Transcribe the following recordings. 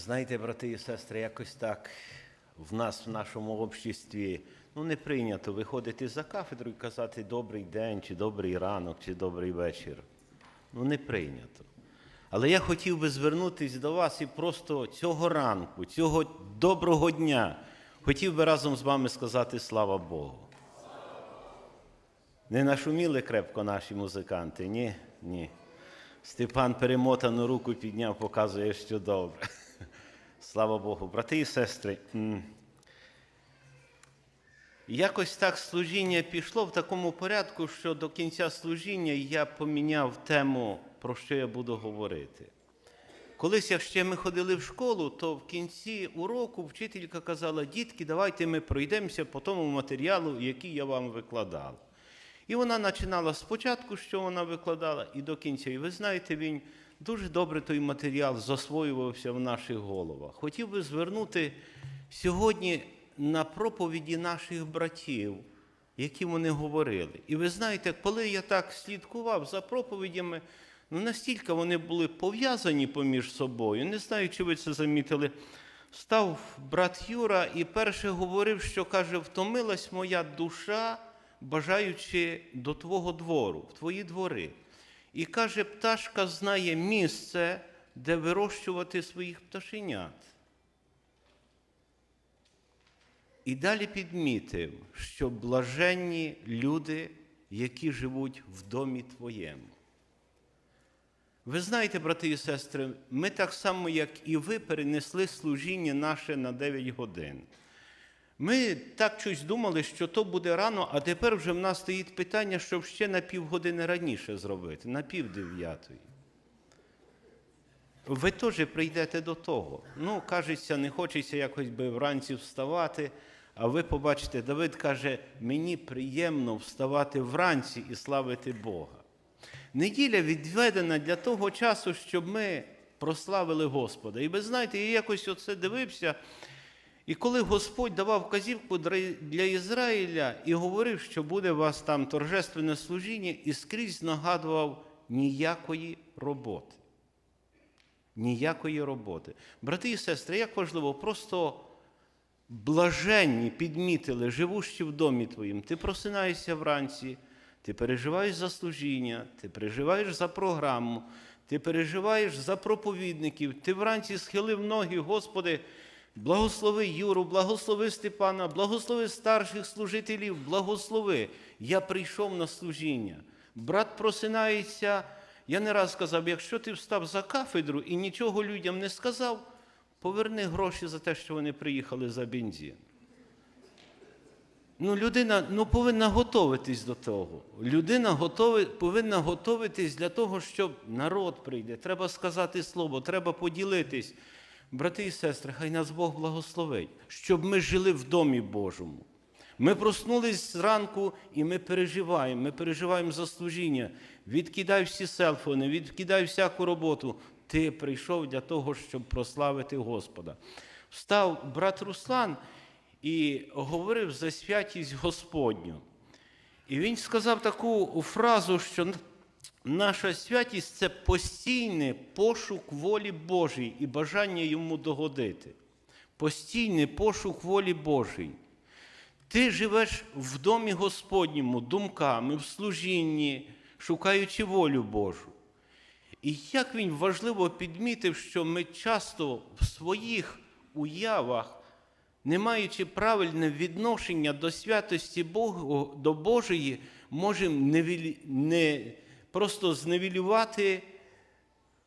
Знаєте, брати і сестри, якось так в нас, в нашому обществі, ну не прийнято виходити за кафедру і казати добрий день, чи добрий ранок, чи добрий вечір. Ну не прийнято. Але я хотів би звернутися до вас і просто цього ранку, цього доброго дня, хотів би разом з вами сказати слава Богу. Не нашуміли крепко наші музиканти? Ні, ні. Степан перемотану руку підняв, показує, що добре. Слава Богу, брати і сестри. Якось так служіння пішло в такому порядку, що до кінця служіння я поміняв тему, про що я буду говорити. Колись, як ще ми ходили в школу, то в кінці уроку вчителька казала: дітки, давайте ми пройдемося по тому матеріалу, який я вам викладав. І вона починала спочатку, що вона викладала, і до кінця. І ви знаєте, він дуже добре той матеріал засвоювався в наших головах. Хотів би звернути сьогодні на проповіді наших братів, які вони говорили. І ви знаєте, коли я так слідкував за проповідями, ну настільки вони були пов'язані поміж собою. Не знаю, чи ви це замітили. Став брат Юра і перше говорив, що каже: втомилась моя душа, бажаючи до твого двору, в твої двори. І каже, пташка знає місце, де вирощувати своїх пташенят. І далі підмітив, що блаженні люди, які живуть в домі твоєму. Ви знаєте, брати і сестри, ми так само, як і ви, перенесли служіння наше на 9 годин. Ми так щось думали, що то буде рано, а тепер вже в нас стоїть питання, щоб ще на півгодини раніше зробити, на пів дев'ятої. Ви теж прийдете до того. Ну, кажеться, не хочеться якось би вранці вставати, а ви побачите, Давид каже, мені приємно вставати вранці і славити Бога. Неділя відведена для того часу, щоб ми прославили Господа. І ви знаєте, я якось оце дивився. І коли Господь давав вказівку для Ізраїля і говорив, що буде у вас там торжественне служіння, і скрізь нагадував ніякої роботи. Ніякої роботи. Брати і сестри, як важливо, просто блаженні підмітили, живущі в домі твоїм, ти просинаєшся вранці, ти переживаєш за служіння, ти переживаєш за програму, ти переживаєш за проповідників, ти вранці схилив ноги, Господи. Благослови Юру, благослови Степана, благослови старших служителів, благослови. Я прийшов на служіння. Брат просинається. Я не раз сказав, якщо ти встав за кафедру і нічого людям не сказав, поверни гроші за те, що вони приїхали за бензин. Ну, людина ну, повинна готуватись до того. Людина готови, повинна готуватись для того, щоб народ прийде. Треба сказати слово, треба поділитись. Брати і сестри, хай нас Бог благословить, щоб ми жили в домі Божому. Ми проснулись зранку і ми переживаємо. Ми переживаємо за служіння. Відкидай всі селфони, відкидай всяку роботу. Ти прийшов для того, щоб прославити Господа. Встав брат Руслан і говорив за святість Господню. І він сказав таку фразу, що Наша святість це постійний пошук волі Божої і бажання йому догодити. Постійний пошук волі Божої. Ти живеш в домі Господньому думками, в служінні, шукаючи волю Божу. І як він важливо підмітив, що ми часто в своїх уявах, не маючи правильне відношення до святості Богу, до Божої, можемо не. Просто зневілювати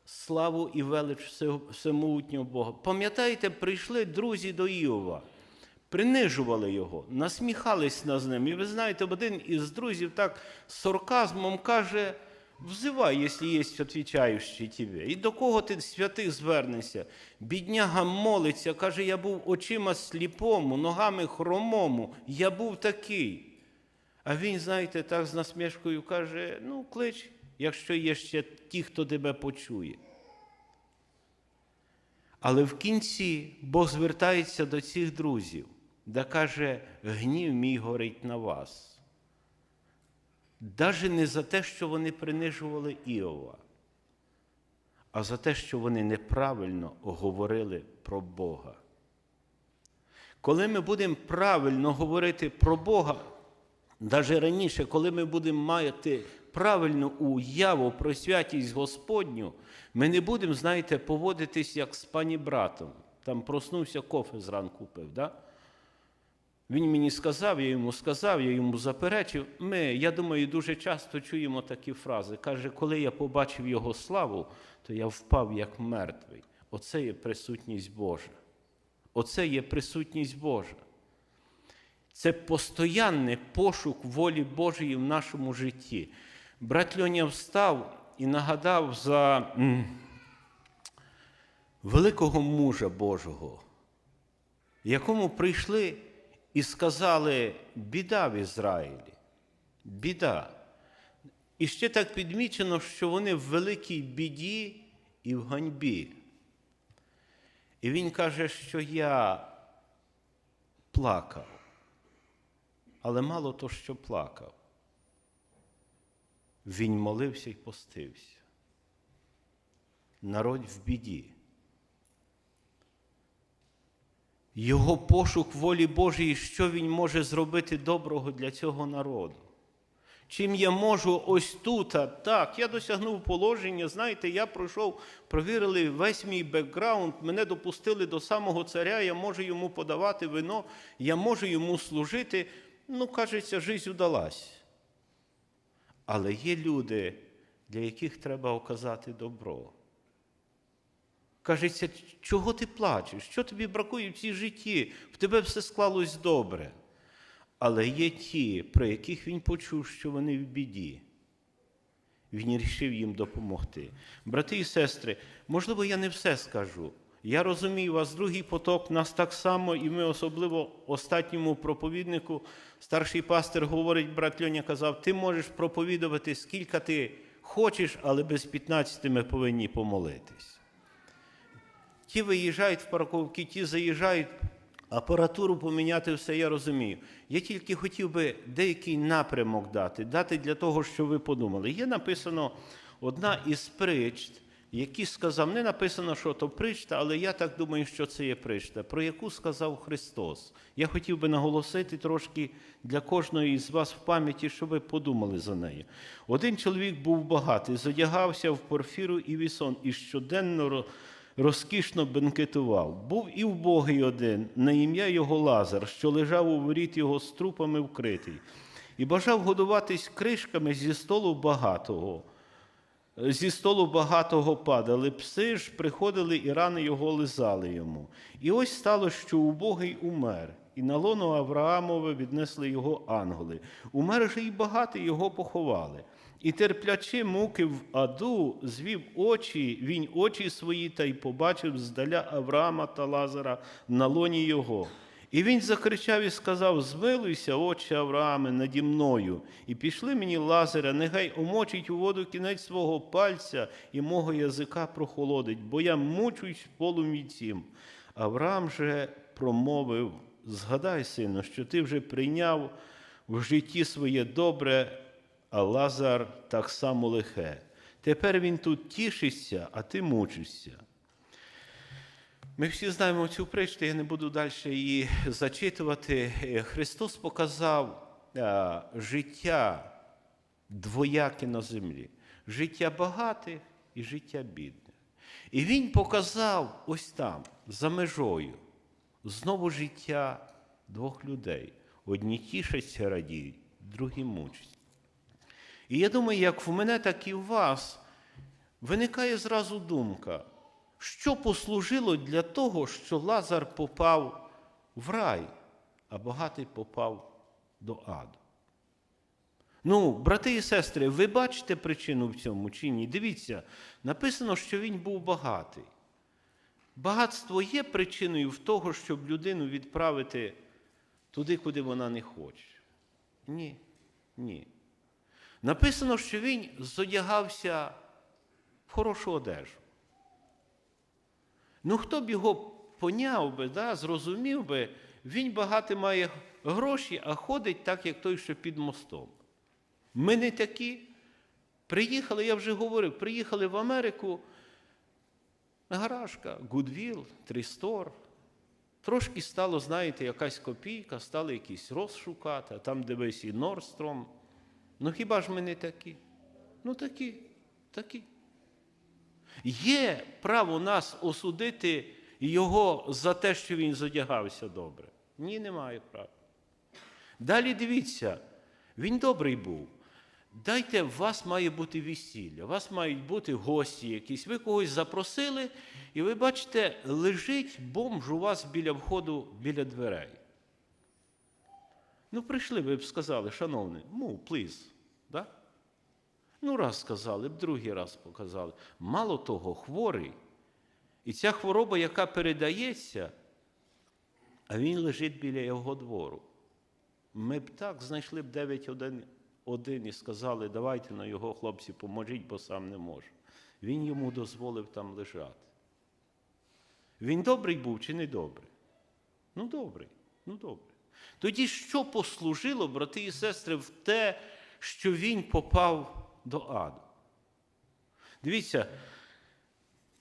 славу і велич всемогутнього Бога. Пам'ятаєте, прийшли друзі до Іова, принижували його, насміхались над ним. І ви знаєте, один із друзів так з сарказмом каже. Взивай, якщо є відповідаючий тебе. І до кого ти святих звернешся? Бідняга молиться, каже, я був очима сліпому, ногами хромому, я був такий. А він, знаєте, так з насмішкою каже: ну, клич, якщо є ще ті, хто тебе почує. Але в кінці Бог звертається до цих друзів, де каже, гнів мій горить на вас. Даже не за те, що вони принижували Іова, а за те, що вони неправильно говорили про Бога. Коли ми будемо правильно говорити про Бога, навіть раніше, коли ми будемо мати правильну уяву про святість Господню, ми не будемо, знаєте, поводитись як з пані братом. Там проснувся кофе зранку пив. Да? Він мені сказав, я йому сказав, я йому заперечив. Ми, я думаю, дуже часто чуємо такі фрази. Каже, коли я побачив його славу, то я впав як мертвий. Оце є присутність Божа. Оце є присутність Божа. Це постоянний пошук волі Божої в нашому житті. Брат Льоня встав і нагадав за великого мужа Божого, якому прийшли і сказали: біда в Ізраїлі, біда. І ще так підмічено, що вони в великій біді і в ганьбі. І він каже, що я плакав, але мало то, що плакав. Він молився і постився. Народ в біді. Його пошук волі Божої, що він може зробити доброго для цього народу. Чим я можу ось тут, а так, я досягнув положення, знаєте, я пройшов, провірили весь мій бекграунд, мене допустили до самого царя, я можу йому подавати вино, я можу йому служити. Ну, кажеться, життя удалась. Але є люди, для яких треба оказати добро. Кажеться, чого ти плачеш? Що тобі бракує в цій житті? В тебе все склалось добре. Але є ті, про яких він почув, що вони в біді. Він рішив їм допомогти. Брати і сестри, можливо, я не все скажу. Я розумію вас, другий поток, нас так само, і ми особливо останньому проповіднику, старший пастир говорить, брат Льоня казав, ти можеш проповідувати, скільки ти хочеш, але без 15 ми повинні помолитись. Ті виїжджають в парковки, ті заїжджають, апаратуру поміняти все, я розумію. Я тільки хотів би деякий напрямок дати, дати для того, щоб ви подумали. Є написано одна із притч, які сказав, не написано, що то причта, але я так думаю, що це є причта, про яку сказав Христос. Я хотів би наголосити трошки для кожної із вас в пам'яті, щоб ви подумали за нею. Один чоловік був багатий, задягався в порфіру і вісон, і щоденно розкішно бенкетував. Був і вбогий один, на ім'я його Лазар, що лежав у воріт його з трупами вкритий, і бажав годуватись кришками зі столу багатого. Зі столу багатого падали, пси ж приходили і рани його лизали йому. І ось стало, що убогий умер, і на лоно Авраамове віднесли його ангели. Умер же й багатий його поховали. І терплячи муки в аду, звів очі, він очі свої та й побачив здаля Авраама та Лазара на лоні його. І він закричав і сказав: Змилуйся, отче Аврааме, наді мною, і пішли мені Лазаря, нехай омочить у воду кінець свого пальця і мого язика прохолодить, бо я мучусь полум'ї цім. Авраам же промовив: Згадай, сину, що ти вже прийняв в житті своє добре, а Лазар так само лихе. Тепер він тут тішиться, а ти мучишся. Ми всі знаємо цю притчу, я не буду далі її зачитувати. Христос показав а, життя двояке на землі, життя багатих і життя бідних. І Він показав ось там, за межою, знову життя двох людей. Одні тішаться, радіють, другі мучаться. І я думаю, як в мене, так і в вас виникає зразу думка. Що послужило для того, що Лазар попав в рай, а багатий попав до аду? Ну, брати і сестри, ви бачите причину в цьому чи ні? Дивіться, написано, що він був багатий. Багатство є причиною в того, щоб людину відправити туди, куди вона не хоче. Ні, ні. Написано, що він зодягався в хорошу одежу. Ну, хто б його поняв би, да, зрозумів би, він багато має гроші, а ходить так, як той, що під мостом. Ми не такі. Приїхали, я вже говорив, приїхали в Америку, Гаражка, Гудвіл, Трістор. Трошки стало, знаєте, якась копійка, стали якийсь розшукати, а там дивись і Норстром. Ну хіба ж ми не такі? Ну такі, такі. Є право нас осудити його за те, що він зодягався добре. Ні, немає права. Далі дивіться, він добрий був. Дайте, у вас має бути весілля, у вас мають бути гості якісь. Ви когось запросили, і ви бачите, лежить бомж у вас біля входу, біля дверей. Ну, прийшли, ви б сказали, шановний, move, please. Да? Ну, раз сказали, б другий раз показали. Мало того, хворий. І ця хвороба, яка передається, а він лежить біля його двору. Ми б так знайшли б 9 один, один і сказали, давайте на його хлопці поможіть, бо сам не можу. Він йому дозволив там лежати. Він добрий був чи не добрий? Ну, добрий, ну добрий. Тоді що послужило, брати і сестри, в те, що він попав до аду? Дивіться,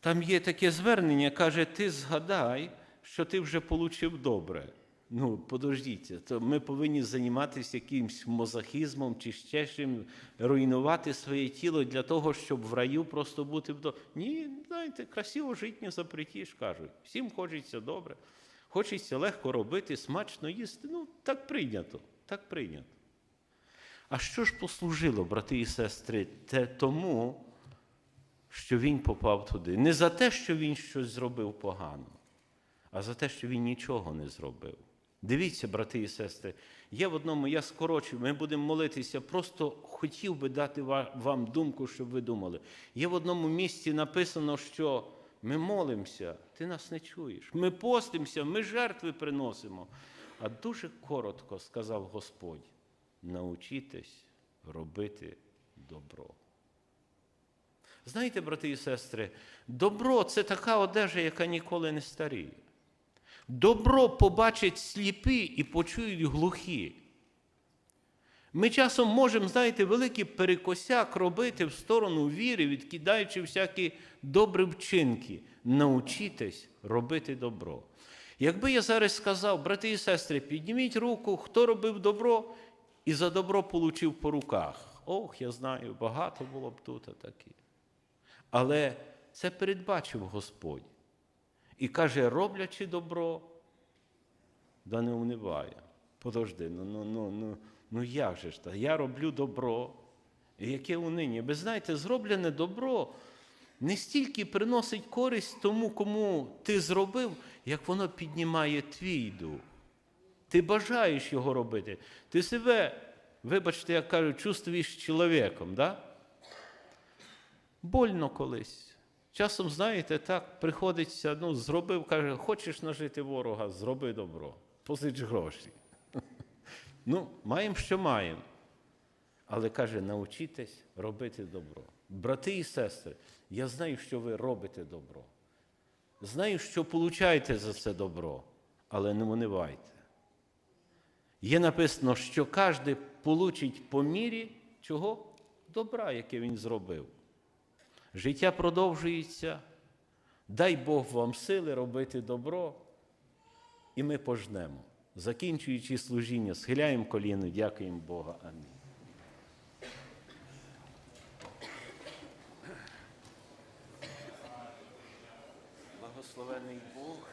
там є таке звернення, каже, ти згадай, що ти вже отримав добре. Ну, подождіть, то ми повинні займатися якимсь мозахізмом чи ще чим, руйнувати своє тіло для того, щоб в раю просто бути. Ні, знаєте, красиво жити не запретіш, кажуть. Всім хочеться добре, хочеться легко робити, смачно їсти. Ну, так прийнято, так прийнято. А що ж послужило, брати і сестри, те тому, що він попав туди? Не за те, що він щось зробив погано, а за те, що він нічого не зробив. Дивіться, брати і сестри, є в одному, я скорочу, ми будемо молитися, просто хотів би дати вам думку, щоб ви думали. Є в одному місці написано, що ми молимося, ти нас не чуєш. Ми постимося, ми жертви приносимо. А дуже коротко сказав Господь: научітесь робити добро. Знаєте, брати і сестри, добро це така одежа, яка ніколи не старіє. Добро побачать сліпі і почують глухі. Ми часом можемо, знаєте, великий перекосяк робити в сторону віри, відкидаючи всякі добрі вчинки. Научітесь робити добро. Якби я зараз сказав, брати і сестри, підніміть руку, хто робив добро і за добро получив по руках. Ох, я знаю, багато було б тут такі. Але це передбачив Господь. І каже, роблячи добро, да не униває. Подожди, ну, ну, ну, ну, ну як же ж так? Я роблю добро. І яке униння? Ви знаєте, зроблене добро не стільки приносить користь тому, кому ти зробив, як воно піднімає твій дух. Ти бажаєш його робити. Ти себе, вибачте, як кажуть, чувствуєш чоловіком, да? Больно колись. Часом, знаєте, так приходиться, ну, зробив, каже, хочеш нажити ворога, зроби добро, позич гроші. Ну, маємо, що маємо. Але каже, научітесь робити добро. Брати і сестри, я знаю, що ви робите добро. Знаю, що получаєте за це добро, але не унивайте. Є написано, що кожен получить по мірі чого? Добра, яке він зробив. Життя продовжується. Дай Бог вам сили робити добро, і ми пожнемо. Закінчуючи служіння, схиляємо коліно, дякуємо Бога. Амінь. Благословений Бог,